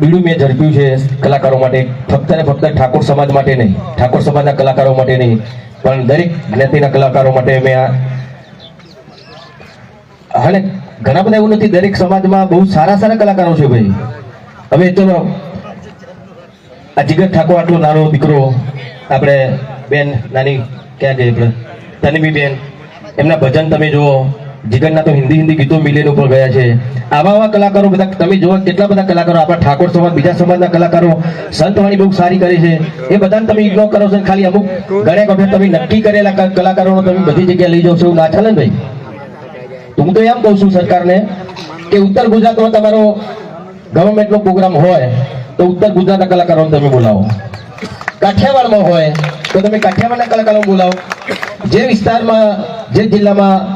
બીડું મેં ઝડપ્યું છે કલાકારો માટે. ફક્ત ને ફક્ત ઠાકોર સમાજ માટે નહીં. ઠાકોર સમાજના કલાકારો માટે નહીં. પણ દરેક જ્ઞાતિના કલાકારો માટે મેં આ હવે ઘણા બધા એવું નથી, દરેક સમાજમાં બહુ સારા સારા કલાકારો છે ભાઈ. હવે ચલો, આ જીગર ઠાકોર આટલો નાનો દીકરો, આપણે બેન, નાની ક્યાં ગઈ આપણે? તનવી બેન, એમના ભજન તમે જુઓ. જીગરના તો હિન્દી હિન્દી ગીતો મિલિયન ઉપર ગયા છે. આવા આવા કલાકારો બધા, તમે જોવા કેટલા બધા કલાકારો, આપણા ઠાકોર સમાજ, બીજા સમાજના કલાકારો સંતવાણી બહુ સારી કરે છે. એ બધાને તમે ઇગ્નોર કરો છો ખાલી અમુક ગણેક વખત તમે નક્કી કરેલા કલાકારોનો તમે બધી જગ્યાએ લઈ જાઓ છો એવું ના ચાલે ભાઈ? હું તો એમ કહું છું સરકારને કે ઉત્તર ગુજરાતમાં તમારો ગવર્મેન્ટનો પ્રોગ્રામ હોય તો ઉત્તર ગુજરાતના કલાકારોને તમે બોલાવો. કાઠિયાવાડમાં હોય તો તમે કાઠિયાવાડના કલાકારો બોલાવો. જે વિસ્તારમાં, જે જિલ્લામાં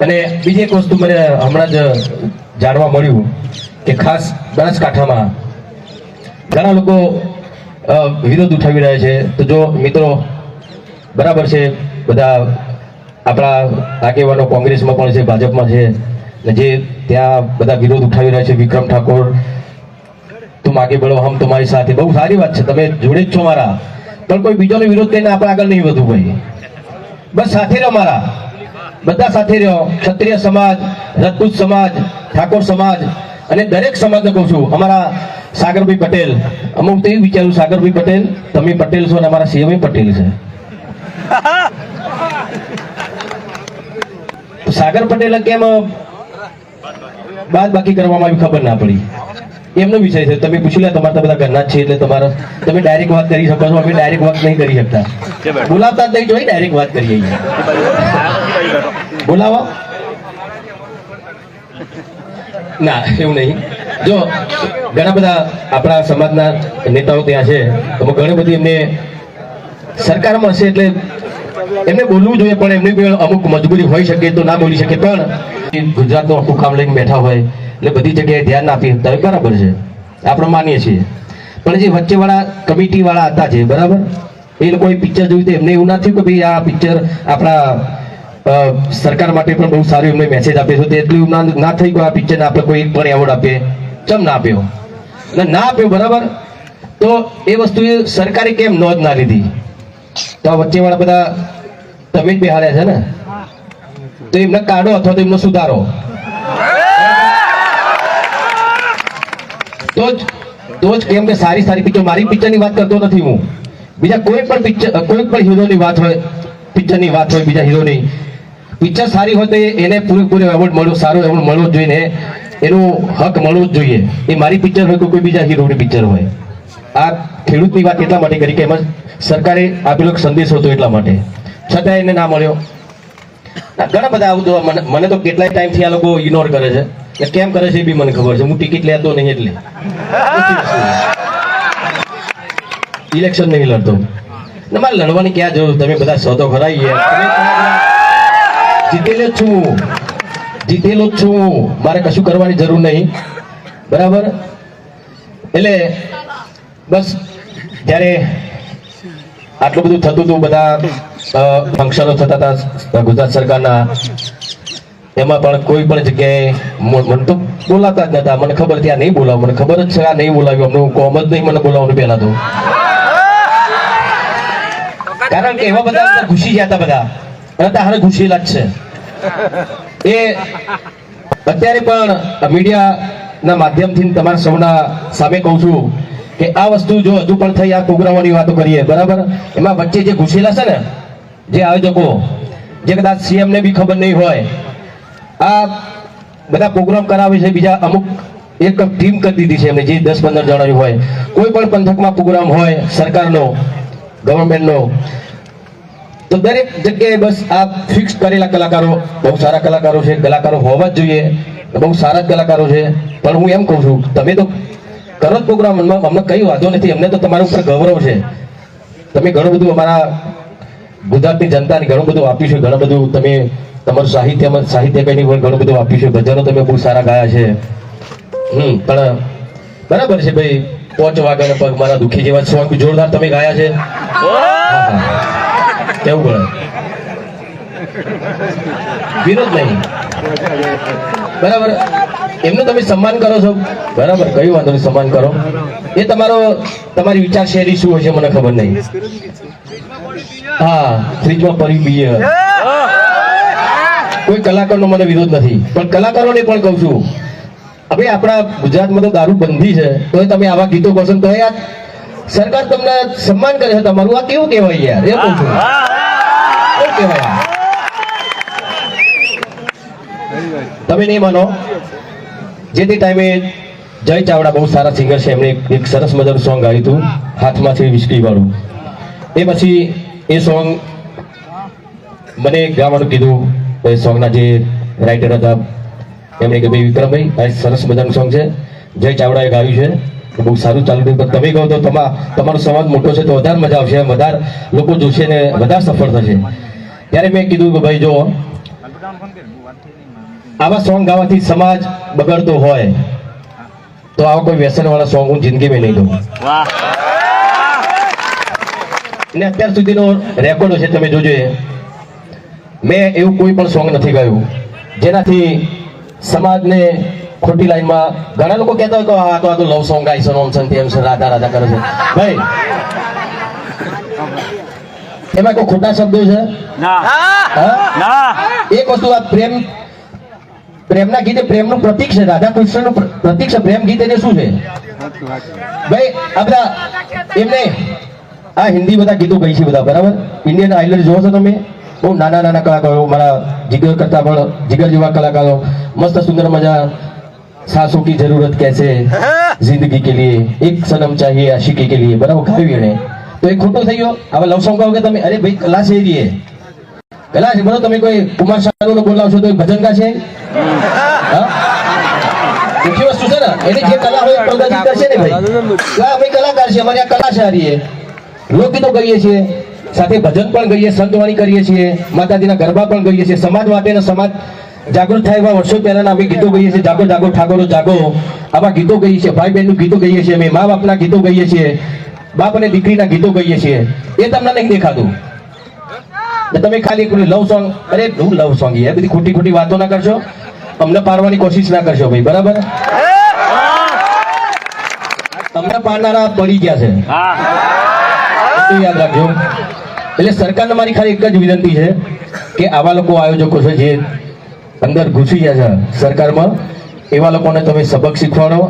અને બીજી એક વસ્તુ મને હમણાં જ જાણવા મળ્યું કે ખાસ બનાસકાંઠામાં ઘણા લોકો વિરોધ ઉઠાવી રહ્યા છે. તો જો મિત્રો, બરાબર છે, બધા આપણા આગેવાનો કોંગ્રેસમાં પણ છે, ભાજપમાં છે, ને જે ત્યાં બધા વિરોધ ઉઠાવી રહ્યા છે, વિક્રમ ઠાકોર, તું આગે બળો હમ તમારી સાથે. બહુ સારી વાત છે, તમે જોડે જ છો મારા. પણ કોઈ બીજોનો વિરોધ કરીને આપણે આગળ નહીં વધવું ભાઈ. બસ સાથે રહો મારા. બધા સાથે રહ્યો. ક્ષત્રિય સમાજ રજપૂત સમાજ ઠાકોર સમાજ અને દરેક સમાજને કહું છું અમારા સાગરભાઈ પટેલ. અમુક તો એવું વિચારું સાગરભાઈ પટેલ તમે પટેલ છો અને અમારા સીએમ પટેલ છે. સાગર પટેલ કેમ બાદ બાકી કરવામાં આવી ખબર ના પડી. એમનો વિષય છે. તમે પૂછી લે તમારા બધા ઘરના જ છે એટલે તમારા તમે ડાયરેક્ટ વાત કરી શકો છો. અમે ડાયરેક્ટ વાત નહીં કરી શકતા. બોલાવતા જ નહીં જોઈ ડાયરેક્ટ વાત કરીએ બોલાવો. ના, એવું નહીં. જો, ઘણા બધા આપણા સમાજના નેતાઓ ત્યાં છે તો ઘણી બધી એમને સરકારમાં હશે એટલે એમને બોલવું જોઈએ, પણ એમની અમુક મજબૂરી હોઈ શકે તો ના બોલી શકે, પણ ગુજરાતનું આખું કામ લઈને બેઠા હોય, એટલે બધી જગ્યાએ ધ્યાન ના આપી તો બરાબર છે. આપણે માનીએ છીએ. પણ જે વચ્ચેવાળા કમિટીવાળા હતા છે બરાબર? એ લોકોએ પિક્ચર જોયું તો એમને એવું ના થયું કે ભાઈ આ પિક્ચર આપણા સરકાર માટે પણ બહુ સારું એમને મેસેજ આપ્યો છે. એટલું ના થઈ કે આ પિક્ચરને આપણે કોઈ પણ એવોર્ડ આપીએ. ચમ ના આપ્યો? ના આપ્યો, બરાબર? તો એ વસ્તુ સરકારે કેમ નોંધ ના લીધી? તો આ વચ્ચેવાળા બધા તમે જ બિહાર્યા છે ને? તો એમને કાઢો અથવા તો એમનો સુધારો. તો જ તો જ કેમ કે સારી સારી પિક્ચર મારી પિક્ચરની વાત કરતો નથી હું. બીજા કોઈ પણ પિક્ચર કોઈ પણ હીરોની વાત હોય પિક્ચરની વાત હોય, બીજા હીરોની પિક્ચર સારી હોય તો એને પૂરેપૂરો એવોર્ડ મળવો સારો એવોર્ડ મળવો જોઈએ એનો હક મળવો જ જોઈએ. એ મારી પિક્ચર હોય કે કોઈ બીજા હીરોની પિક્ચર હોય. આ ખેડૂતની વાત એટલા માટે કરી કે એમાં સરકારે આપેલો સંદેશ હતો એટલા માટે. છતાં એને ના મળ્યો. ઘણા બધા આવું મને મને તો કેટલાય ટાઈમથી આ લોકો ઇગ્નોર કરે છે. કે કેમ કરે છે એ બી મને ખબર છે. હું ટિકિટ લેતો નહીં એટલે. ઇલેક્શન નહીં લડતો. મારે લડવાની ક્યાં જરૂર? તમે બધા સો તો ખરા. જીતેલો છું. જીતેલો છું. મારે કશું કરવાની જરૂર નહીં. બરાબર? એટલે બસ જ્યારે આટલું બધું થતું હતું, બધા ફંક્શનો થતા હતા ગુજરાત સરકારના, એમાં પણ કોઈ પણ જગ્યાએ મને તો બોલાતા જ નતા. મને ખબર ત્યાં નહીં બોલાવ. મને ખબર જ છે આ નહીં બોલાવ્યું. અમને કોમ જ નહીં મને બોલાવવાનું પહેલા તો. કારણ કે એવા બધા ઘૂસી ગયા હતા બધા. અને તારે ઘૂસેલા જ છે. એ અત્યારે પણ મીડિયાના માધ્યમથી તમારા સૌના સામે કહું છું કે આ વસ્તુ જો હજુ પણ થઈ આ પ્રોગ્રામોની વાતો કરીએ, બરાબર? એમાં વચ્ચે જે ઘૂસેલા છે ને, જે આયોજકો, જે કદાચ સીએમને બી ખબર નહીં હોય, આ બધા પ્રોગ્રામ કરાવે છે, બીજા અમુક એક ટીમ કરી દીધી છે એમને, જે દસ પંદર જણાની હોય. કોઈ પણ પંથકમાં પ્રોગ્રામ હોય, સરકારનો, ગવર્મેન્ટનો તો દરેક જગ્યાએ બસ આ ફિક્સ કરેલા કલાકારો બહુ સારા કલાકારો છે કલાકારો હોવા જ જોઈએ બહુ સારા જ કલાકારો છે. પણ હું એમ કહું છું તમે તો કરો પ્રોગ્રામ અમને કઈ વાંધો નથી અમને તો તમારા ઉપર ગૌરવ છે. તમે ઘણું બધું અમારા ગુજરાતની જનતાને ઘણું બધું આપ્યું છે ઘણું બધું તમે તમારું સાહિત્ય સાહિત્ય કઈ પણ ઘણું બધું આપ્યું છે ભજનો તમે બહુ સારા ગાયા છે. હમ પણ બરાબર છે ભાઈ પોચ વાગ્યા પગ મારા દુખી જેવા સોંગ જોરદાર તમે ગાયા છે. હા. પડે વિરોધ નહીં બરાબર. એમનું તમે સન્માન કરો છો? બરાબર. કયું વાંધો નહીં, સન્માન કરો. એ તમારો, તમારી વિચાર શું હશે મને ખબર નહીં. હા, ફ્રીજમાં પડી બીએ કોઈ કલાકારનો મને વિરોધ નથી. પણ કલાકારોને પણ કહું છું. હવે આપણા ગુજરાતમાં તો દારૂ બંધી છે. તો તમે આવા ગીતો પસંદ તો સરકાર તમને સન્માન કરે છે તમારું આ કેવું કહેવાય યાર? એ કહું છું. કેવું કહેવાય? તમે નહીં માનો? જે તે ટાઈમે જય ચાવડા બહુ સારા સિંગર છે એમણે એક- એક સરસ મજાનું સોંગ ગાયું હતું હાથમાંથી વિસ્કી વાળું. એ પછી એ સોંગ મને ગાવાનું કીધું એ સોંગના જે રાઇટર હતા એમણે કે ભાઈ વિક્રમભાઈ આ સરસ મજાનું સોંગ છે. જય ચાવડાએ ગાયું છે. બહુ સારું ચાલુ રહ્યું પણ તમે કહો તો તમા તમારો સમાજ મોટો છે તો વધારે મજા આવશે. વધારે લોકો જોશે ને વધારે સફળ થશે. ત્યારે મેં કીધું કે ભાઈ જો આવા સોંગ ગાવાથી સમાજ બગડતો હોય તો આવા કોઈ વ્યસન વાળા સોંગ હું જિંદગીમાં નહીં દઉં ને અત્યાર સુધીનો રેકોર્ડ છે તમે જોજો મેં એવું કોઈ પણ સોંગ નથી ગાયું. જેનાથી સમાજને ખોટી લાઈનમાં ઘણા લોકો કહેતા હોય કે આ તો આ તો લવ સોંગ ગાય છે ઓમ ને તેમ છે રાધા રાધા કરે છે. ભાઈ એમાં કોઈ ખોટા શબ્દો છે? ના. એક વસ્તુ આ પ્રેમ પ્રેમના ગીત પ્રેમનું પ્રતીક છે રાધા કૃષ્ણનું પ્રતીક છે પ્રેમ ગીત એટલે શું છે? ભાઈ આ બધા એમને આ હિન્દી બધા ગીતો ગઈ છે બધા બરાબર? ઇન્ડિયન આઇડલ જોવો છો તમે? બહુ નાના નાના કલાકારો મારા જીગર કરતા પણ જીગર જેવા કલાકારો મસ્ત સુંદર મજા સાસુ કી જરૂરત कैसे जिंदगी के लिए एक सनम चाहिए आशिकी के लिए બરાબર ગાયું એને તો એ ખોટું થઈ ગયો હવે લવ સોંગ ગાઓ કે તમે અરે ભાઈ કલા છે એ રીએ કલા છે બરો તમે કોઈ કુમાર શાનુ બોલાવશો તો એ ભજન કા છે હા મુખ્ય વસ્તુ છે ને એની જે કલા હોય એ પ્રદર્શિત કરશે ને ભાઈ હા અમે કલાકાર છે અમારી આ કલા છે આ રીએ લોકગીતો ગાઈએ છીએ સાથે ભજન પણ ગાઈએ સંતવાણી કરીએ છીએ માતાજીના ગરબા પણ ગાઈએ છીએ સમાજ માટે અને સમાજ જાગૃત થાય એવા વર્ષો પહેલાના અમે ગીતો ગઈએ છીએ. જાગો જાગો ઠાકોરો જાગો. આવા ગીતો ગઈએ છીએ. ભાઈ બહેનનું ગીતો ગઈએ છીએ અમે. મા બાપના ગીતો ગઈએ છીએ. બાપ અને દીકરીના ગીતો ગઈએ છીએ. એ તમને નહીં દેખાતું. તમે ખાલી લવ સોંગ અરે હું લવ સોંગ એ બધી ખોટી ખોટી વાતો ના કરશો. અમને પાડવાની કોશિશ ના કરશો ભાઈ. બરાબર? અમને પાડનારા પડી ગયા છે. યાદ રાખજો. એટલે સરકારને મારી ખાલી એક જ વિનંતી છે કે આવા લોકો આયોજકો છે જે અંદર ઘૂસી ગયા છે સરકારમાં. એવા લોકોને તમે સબક શીખવાડો.